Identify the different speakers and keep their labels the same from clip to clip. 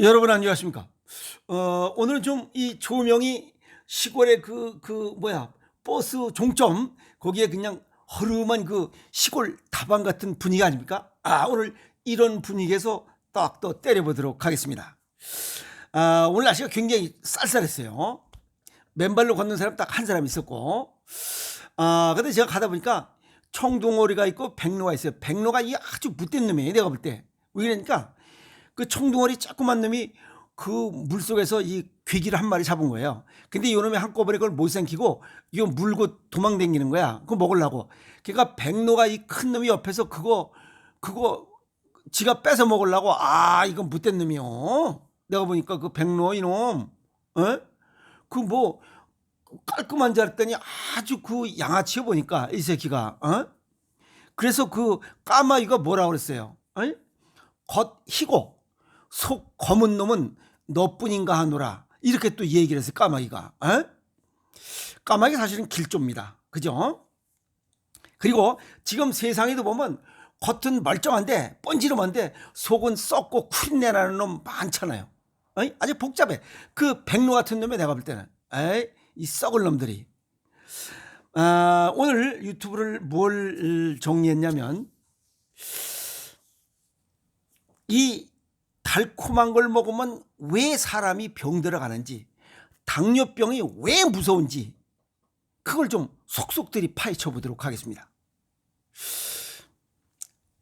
Speaker 1: 여러분 안녕하십니까? 어, 오늘은 좀이 조명이 시골의 그, 그, 뭐야, 버스 종점, 거기에 그냥 허름한 그 시골 다방 같은 분위기 아닙니까? 아, 오늘 이런 분위기에서 딱 또 때려보도록 하겠습니다. 아, 오늘 날씨가 굉장히 쌀쌀했어요. 맨발로 걷는 사람 딱 한 사람 있었고, 아, 근데 제가 가다 보니까 청둥오리가 있고 백로가 있어요. 백로가 이 아주 못된 놈이에요. 내가 볼 때. 왜 그러니까 그 청둥오리 조그만 놈이 그 물속에서 이 괴기를 한 마리 잡은 거예요. 근데 이 놈이 한꺼번에 그걸 못 삼키고 이거 물고 도망다니는 거야. 그거 먹으려고. 그러니까 백로가 이 큰 놈이 옆에서 그거 그거 지가 뺏어 먹으려고 아 이건 못된 놈이요. 내가 보니까 그 백로 이놈, 어? 그뭐 깔끔한 줄 알았더니 아주 그 양아치여 보니까 이 새끼가, 어? 그래서 그 까마귀가 뭐라 그랬어요? 어? 겉 희고 속 검은 놈은 너뿐인가 하노라. 이렇게 또 얘기를 했어요. 까마귀가. 어? 까마귀 사실은 길조입니다. 그죠? 그리고 지금 세상에도 보면 겉은 멀쩡한데 번지름한데 속은 썩고 나는 놈 많잖아요. 어이? 아주 복잡해. 그 백로 같은 놈에 내가 볼 때는 에이, 이 썩을 놈들이. 아, 오늘 유튜브를 뭘 정리했냐면 이 달콤한 걸 먹으면 왜 사람이 병 들어 가는지 당뇨병이 왜 무서운지 그걸 좀 속속들이 파헤쳐 보도록 하겠습니다.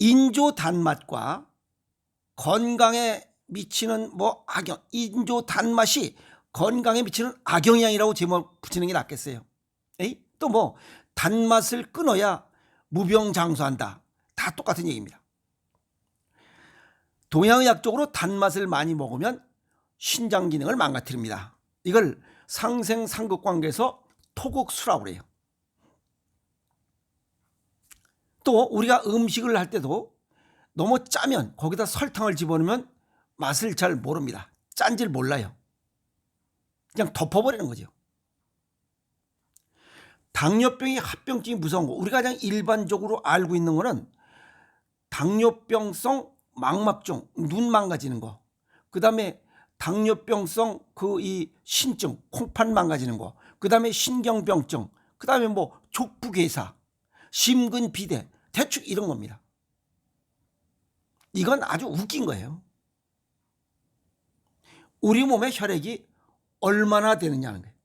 Speaker 1: 인조 단맛과 건강에 미치는 뭐 악영, 인조 단맛이 건강에 미치는 악영향이라고 제목 붙이는 게 낫겠어요. 또 뭐 단맛을 끊어야 무병장수한다. 다 똑같은 얘기입니다. 동양의학적으로 단맛을 많이 먹으면 신장 기능을 망가뜨립니다. 이걸 상생 상극 관계에서 토곡수라고 그래요. 또 우리가 음식을 할 때도 너무 짜면 거기다 설탕을 집어넣으면 맛을 잘 모릅니다. 짠지를 몰라요. 그냥 덮어버리는 거죠. 당뇨병이 합병증이 무서운 거. 우리가 가장 일반적으로 알고 있는 거는 당뇨병성 망막증, 눈 망가지는 거. 그 다음에 당뇨병성 그 이 신증, 콩팥 망가지는 거. 그 다음에 신경병증. 그 다음에 뭐 족부괴사, 심근 비대, 대충 이런 겁니다. 이건 아주 웃긴 거예요. 우리 몸의 혈액이 얼마나 되느냐는 거예요.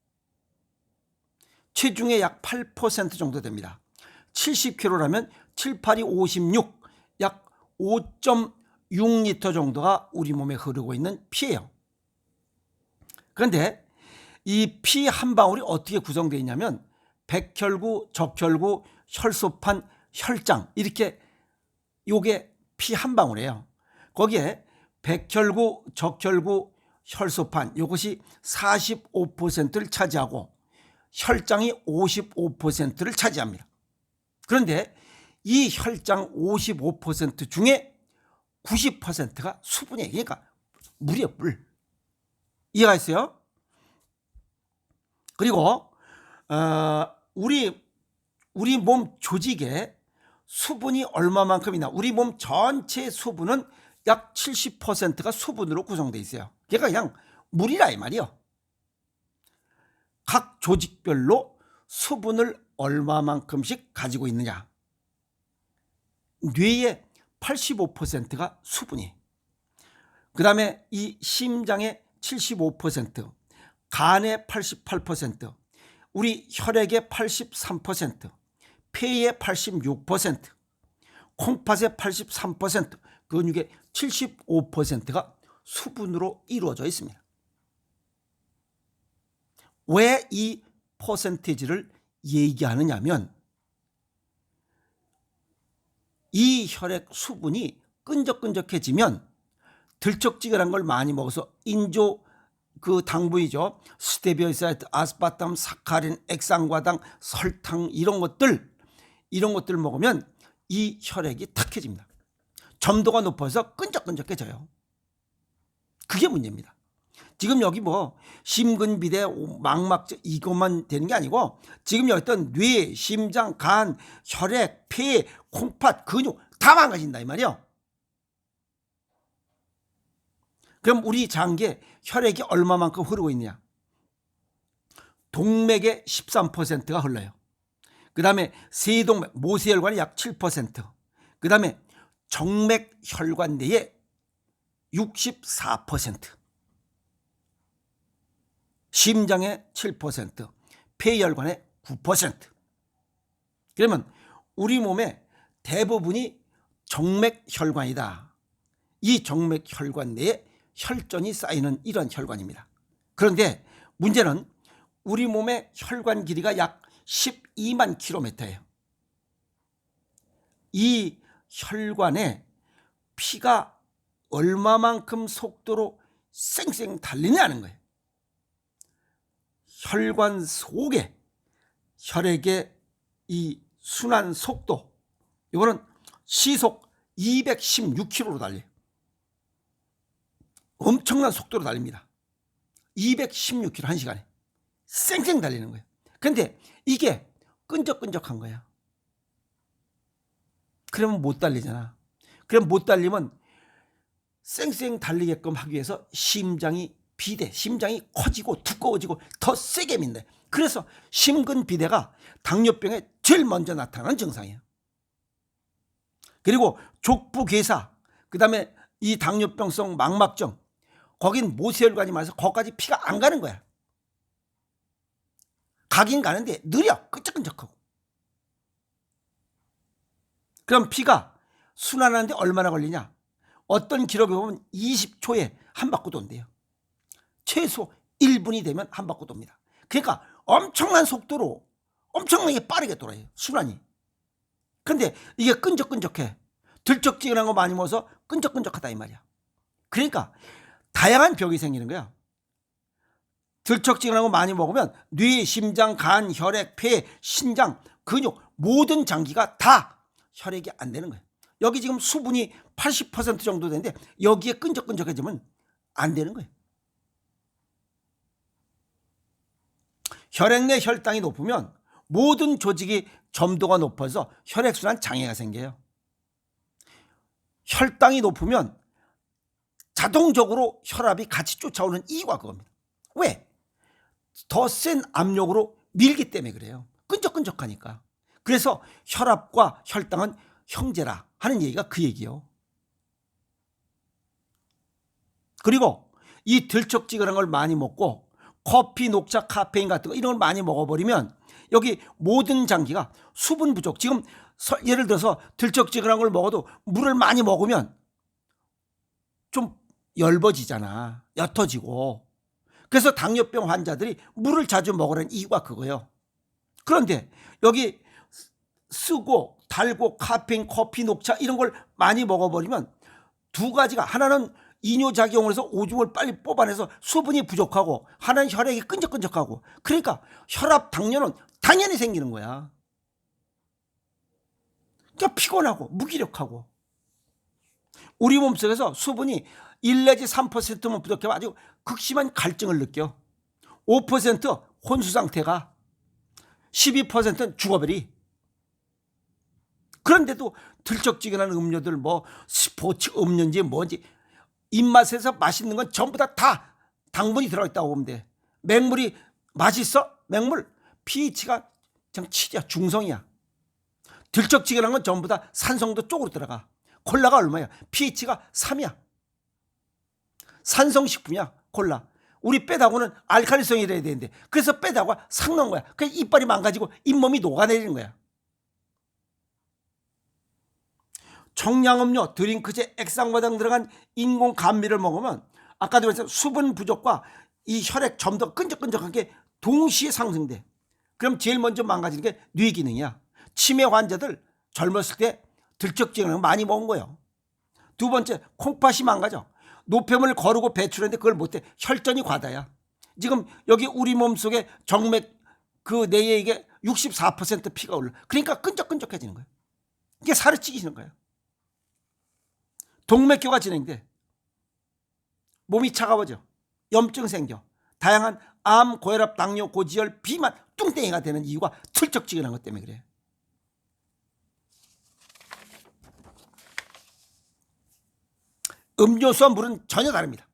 Speaker 1: 체중의 약 8% 정도 됩니다. 70kg라면 7, 8이 56, 약 5.6리터 정도가 우리 몸에 흐르고 있는 피예요. 그런데 이 피 한 방울이 어떻게 구성되어 있냐면 백혈구, 적혈구, 혈소판, 혈장 이렇게 요게 피 한 방울이에요. 거기에 백혈구, 적혈구, 혈소판 이것이 45%를 차지하고 혈장이 55%를 차지합니다. 그런데 이 혈장 55% 중에 90%가 수분이에요. 그러니까 물이에요, 물. 이해가 있어요? 그리고 어, 우리 우리 몸 조직에 수분이 얼마만큼이나 우리 몸 전체 수분은 약 70%가 수분으로 구성되어 있어요. 얘가 그냥 물이라 이 말이요. 각 조직별로 수분을 얼마만큼씩 가지고 있느냐. 뇌의 85%가 수분이. 그 다음에 이 심장의 75%, 간의 88%, 우리 혈액의 83%, 폐의 86%, 콩팥의 83%, 근육의 75%가 수분으로 이루어져 있습니다. 왜 이 퍼센테이지를 얘기하느냐면 이 혈액 수분이 끈적끈적해지면 들쩍지근한 걸 많이 먹어서 인조 그 당분이죠. 스테비오사이트, 아스파탐, 사카린, 액상과당, 설탕 이런 것들 이런 것들 먹으면 이 혈액이 탁해집니다. 점도가 높아서 끈적끈적해져요. 그게 문제입니다. 지금 여기 뭐 심근비대, 망막증 이것만 되는 게 아니고 지금 여기 있던 뇌, 심장, 간, 혈액, 폐, 콩팥, 근육 다 망가진다 이 말이요. 그럼 우리 장기에 혈액이 얼마만큼 흐르고 있느냐? 동맥의 13%가 흘러요. 그 다음에 세동맥, 모세혈관이 약 7%. 그 다음에 정맥 혈관 내에 64%. 심장의 7%, 폐혈관의 9%. 그러면 우리 몸의 대부분이 정맥혈관이다. 이 정맥혈관 내에 혈전이 쌓이는 이런 혈관입니다. 그런데 문제는 우리 몸의 혈관 길이가 약 12만 킬로미터예요. 이 혈관에 피가 얼마만큼 속도로 쌩쌩 달리냐는 거예요. 혈관 속에 혈액의 이 순환 속도 이거는 시속 216km로 달려요. 엄청난 속도로 달립니다. 216km 한 시간에 쌩쌩 달리는 거예요. 근데 이게 끈적끈적한 거야. 그러면 못 달리잖아. 그럼 못 달리면 쌩쌩 달리게끔 하기 위해서 심장이 비대, 심장이 커지고 두꺼워지고 더 세게 민대. 그래서 심근 비대가 당뇨병에 제일 먼저 나타나는 증상이에요. 그리고 족부괴사, 그 다음에 이 당뇨병성 망막증, 거긴 모세혈관이 많아서 거기까지 피가 안 가는 거야. 가긴 가는데 느려, 끈적끈적하고. 그럼 피가 순환하는데 얼마나 걸리냐? 어떤 기록에 보면 20초에 한 바퀴 돈대요. 최소 1분이 되면 한 바퀴 돕니다. 그러니까 엄청난 속도로 엄청나게 빠르게 돌아요. 순환이. 근데 이게 끈적끈적해. 들쩍지근한 거 많이 먹어서 끈적끈적하다 이 말이야. 그러니까 다양한 병이 생기는 거야. 들쩍지근한 거 많이 먹으면 뇌, 심장, 간, 혈액, 폐, 신장, 근육 모든 장기가 다 혈액이 안 되는 거예요. 여기 지금 수분이 80% 정도 되는데 여기에 끈적끈적해지면 안 되는 거예요. 혈액 내 혈당이 높으면 모든 조직이 점도가 높아서 혈액순환 장애가 생겨요. 혈당이 높으면 자동적으로 혈압이 같이 쫓아오는 이유가 그겁니다. 왜? 더 센 압력으로 밀기 때문에 그래요. 끈적끈적하니까. 그래서 혈압과 혈당은 형제라 하는 얘기가 그 얘기요. 그리고 이 들쩍지근한 걸 많이 먹고 커피, 녹차, 카페인 같은 거 이런 걸 많이 먹어버리면 여기 모든 장기가 수분 부족. 지금 서- 예를 들어서 들쩍지근한 걸 먹어도 물을 많이 먹으면 좀 엷어지잖아. 옅어지고. 그래서 당뇨병 환자들이 물을 자주 먹으라는 이유가 그거예요. 그런데 여기 쓰고 달고 카페인, 커피, 녹차 이런 걸 많이 먹어버리면 두 가지가 하나는 이뇨작용을 해서 오줌을 빨리 뽑아내서 수분이 부족하고 하나는 혈액이 끈적끈적하고 그러니까 혈압, 당뇨는 당연히 생기는 거야. 그러니까 피곤하고 무기력하고 우리 몸속에서 수분이 1 내지 3%만 부족하면 아주 극심한 갈증을 느껴. 5% 혼수 상태가 12%는 죽어버리. 그런데도 들쩍지근한 음료들 뭐 스포츠 음료인지 뭔지 입맛에서 맛있는 건 전부 다 다 당분이 들어있다고 보면 돼. 맹물이 맛있어? 맹물 pH가 그냥 7이야 중성이야. 들쩍지근한 건 전부 다 산성도 쪽으로 들어가. 콜라가 얼마야? pH가 3이야. 산성식품이야 콜라. 우리 빼다고는 알칼리성이 돼야 되는데 그래서 빼다가 상 넣은 거야. 그래서 이빨이 망가지고 잇몸이 녹아내리는 거야. 청량음료, 드링크제, 액상과당 들어간 인공 감미를 먹으면 아까도 말했지만 수분 부족과 이 혈액 점도 끈적끈적하게 동시에 상승돼. 그럼 제일 먼저 망가지는 게 뇌 기능이야. 치매 환자들 젊었을 때 들쩍지근한 거 많이 먹은 거예요. 두 번째 콩팥이 망가져. 노폐물을 거르고 배출했는데 그걸 못해. 혈전이 과다야. 지금 여기 우리 몸 속에 정맥 그 내에 이게 64% 피가 올라. 그러니까 끈적끈적해지는 거예요. 이게 살을 찌기는 거예요. 동맥교가 진행돼. 몸이 차가워져. 염증 생겨. 다양한 암, 고혈압, 당뇨, 고지혈, 비만, 뚱땡이가 되는 이유가 틀쩍지근한 것 때문에 그래. 음료수와 물은 전혀 다릅니다.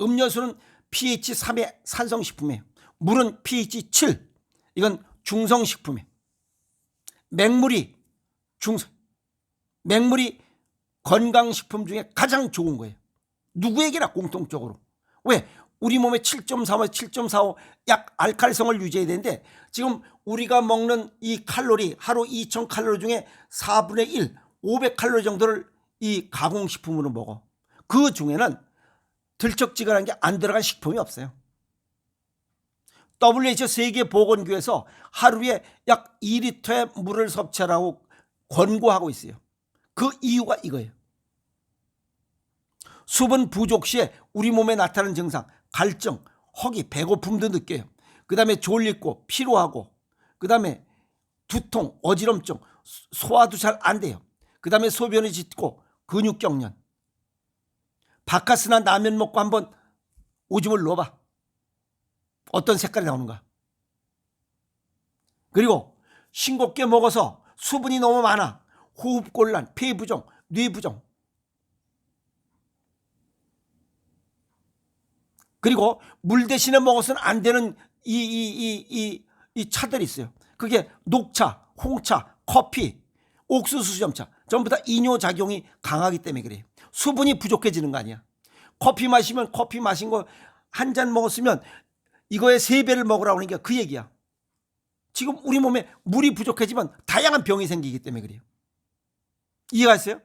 Speaker 1: 음료수는 pH 3의 산성식품이에요. 물은 pH 7. 이건 중성식품이에요. 맹물이 중성. 맹물이 건강식품 중에 가장 좋은 거예요. 누구에게나 공통적으로. 왜? 우리 몸에 7.35, 7.45 약 알칼리성을 유지해야 되는데 지금 우리가 먹는 이 칼로리 하루 2,000 칼로리 중에 4분의 1, 500 칼로리 정도를 이 가공식품으로 먹어. 그 중에는 들쩍지근한 게 안 들어간 식품이 없어요. WHO 세계보건기구에서 하루에 약 2리터의 물을 섭취하라고 권고하고 있어요. 그 이유가 이거예요. 수분 부족 시에 우리 몸에 나타나는 증상, 갈증, 허기, 배고픔도 느껴요. 그 다음에 졸리고 피로하고, 그 다음에 두통, 어지럼증, 소화도 잘 안 돼요. 그 다음에 소변이 짙고 근육경련. 바카스나 라면 먹고 한번 오줌을 넣어봐. 어떤 색깔이 나오는가. 그리고 싱겁게 먹어서 수분이 너무 많아. 호흡곤란, 폐부종, 뇌부종. 그리고 물 대신에 먹어서는 안 되는 이, 이, 이, 이, 이 차들이 있어요. 그게 녹차, 홍차, 커피, 옥수수 수염차. 전부 다 이뇨 작용이 강하기 때문에 그래요. 수분이 부족해지는 거 아니야. 커피 마시면 커피 마신 거 한 잔 먹었으면 이거에 세 배를 먹으라고 하는 게 그 얘기야. 지금 우리 몸에 물이 부족해지면 다양한 병이 생기기 때문에 그래요. 이해가 있어요?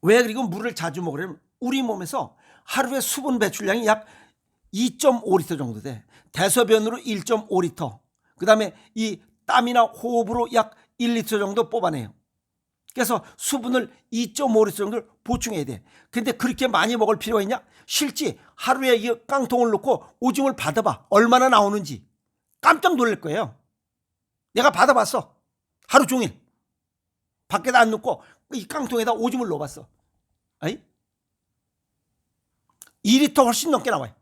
Speaker 1: 왜 그리고 물을 자주 먹으려면 우리 몸에서 하루에 수분 배출량이 약 2.5리터 정도 돼. 대소변으로 1.5리터. 그 다음에 이 땀이나 호흡으로 약 1리터 정도 뽑아내요. 그래서 수분을 2.5리터 정도를 보충해야 돼. 근데 그렇게 많이 먹을 필요가 있냐? 실제 하루에 이 깡통을 넣고 오줌을 받아봐. 얼마나 나오는지. 깜짝 놀랄 거예요. 내가 받아봤어. 하루 종일. 밖에다 안 넣고 이 깡통에다 오줌을 넣어봤어. 아이? 2리터 훨씬 넘게 나와요.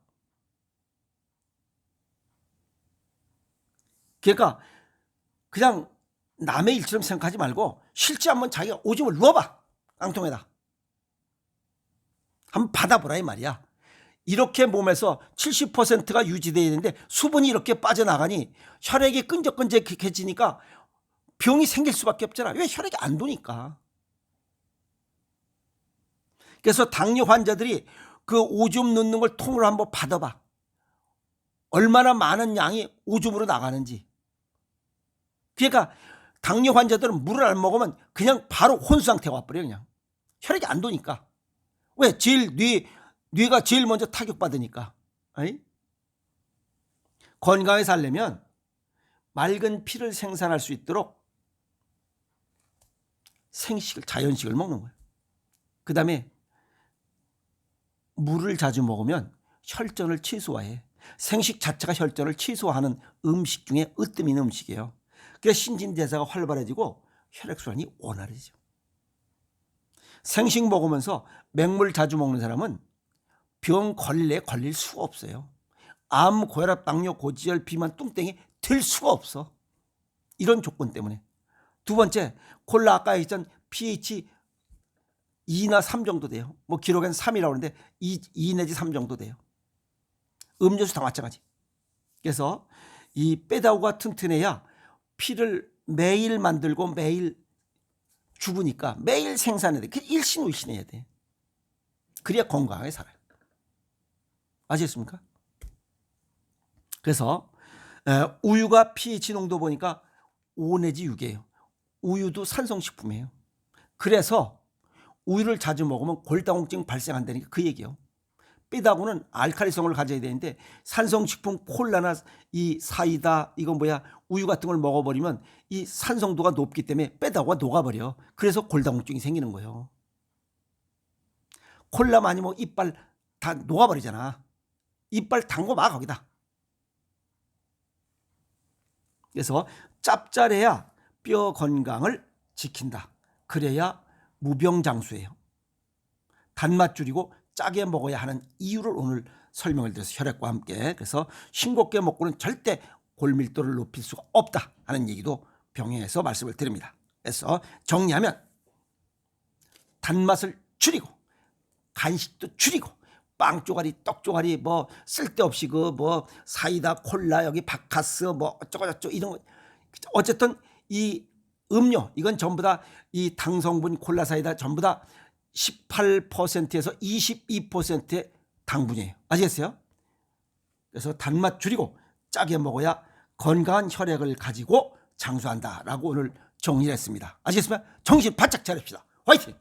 Speaker 1: 그러니까 그냥 남의 일처럼 생각하지 말고 실제 한번 자기가 오줌을 넣어봐. 깡통에다. 한번 받아보라 이 말이야. 이렇게 몸에서 70%가 유지되어야 되는데 수분이 이렇게 빠져나가니 혈액이 끈적끈적해지니까 병이 생길 수밖에 없잖아. 왜 혈액이 안 도니까. 그래서 당뇨 환자들이 그 오줌 넣는 걸 통으로 한번 받아봐. 얼마나 많은 양이 오줌으로 나가는지. 그러니까 당뇨 환자들은 물을 안 먹으면 그냥 바로 혼수 상태가 와버려 그냥. 혈액이 안 도니까. 왜? 제일 뇌, 뇌가 제일 먼저 타격받으니까. 아이? 건강하게 살려면 맑은 피를 생산할 수 있도록 생식을, 자연식을 먹는 거예요. 그 다음에 물을 자주 먹으면 혈전을 최소화해. 생식 자체가 혈전을 최소화하는 음식 중에 으뜸 있는 음식이에요. 그래서 신진대사가 활발해지고 혈액순환이 원활해지죠. 생식 먹으면서 맹물 자주 먹는 사람은 병 걸레 걸릴 수가 없어요. 암, 고혈압, 당뇨, 고지혈, 비만, 뚱땡이 될 수가 없어. 이런 조건 때문에. 두 번째, 콜라 아까 했던 pH 2나 3 정도 돼요. 뭐 기록엔 3이라고 하는데 2, 2 내지 3 정도 돼요. 음료수 다 마찬가지. 그래서 이 빼다오가 튼튼해야 피를 매일 만들고 매일 죽으니까 매일 생산해야 돼. 그 일신우신해야 돼. 그래야 건강하게 살아요. 아시겠습니까? 그래서 우유가 pH 농도 보니까 5 내지 6이에요. 우유도 산성식품이에요. 그래서 우유를 자주 먹으면 골다공증 발생한다니까 그 얘기예요. 빼다고는 알칼리성을 가져야 되는데 산성식품 콜라나 이 사이다 이건 뭐야 우유 같은 걸 먹어버리면 이 산성도가 높기 때문에 빼다고가 녹아버려. 그래서 골다공증이 생기는 거예요. 콜라 많이 먹 이빨 다 녹아버리잖아. 이빨 담궈 막 거기다. 그래서 짭짤해야 뼈 건강을 지킨다. 그래야 무병장수예요. 단맛 줄이고 짜게 먹어야 하는 이유를 오늘 설명을 드려서 혈액과 함께 그래서 싱겁게 먹고는 절대 골밀도를 높일 수가 없다 하는 얘기도 병행해서 말씀을 드립니다. 그래서 정리하면 단맛을 줄이고 간식도 줄이고 빵 쪼가리, 떡 쪼가리 뭐 쓸데없이 그 뭐 사이다, 콜라 여기 바카스 뭐 어쩌고 저쩌고 이런 거 어쨌든 이 음료 이건 전부 다 이 당성분 콜라 사이다 전부 다 18%에서 22%의 당분이에요. 아시겠어요? 그래서 단맛 줄이고 짜게 먹어야 건강한 혈액을 가지고 장수한다라고 오늘 정리를 했습니다. 아시겠습니까? 정신 바짝 차립시다. 화이팅!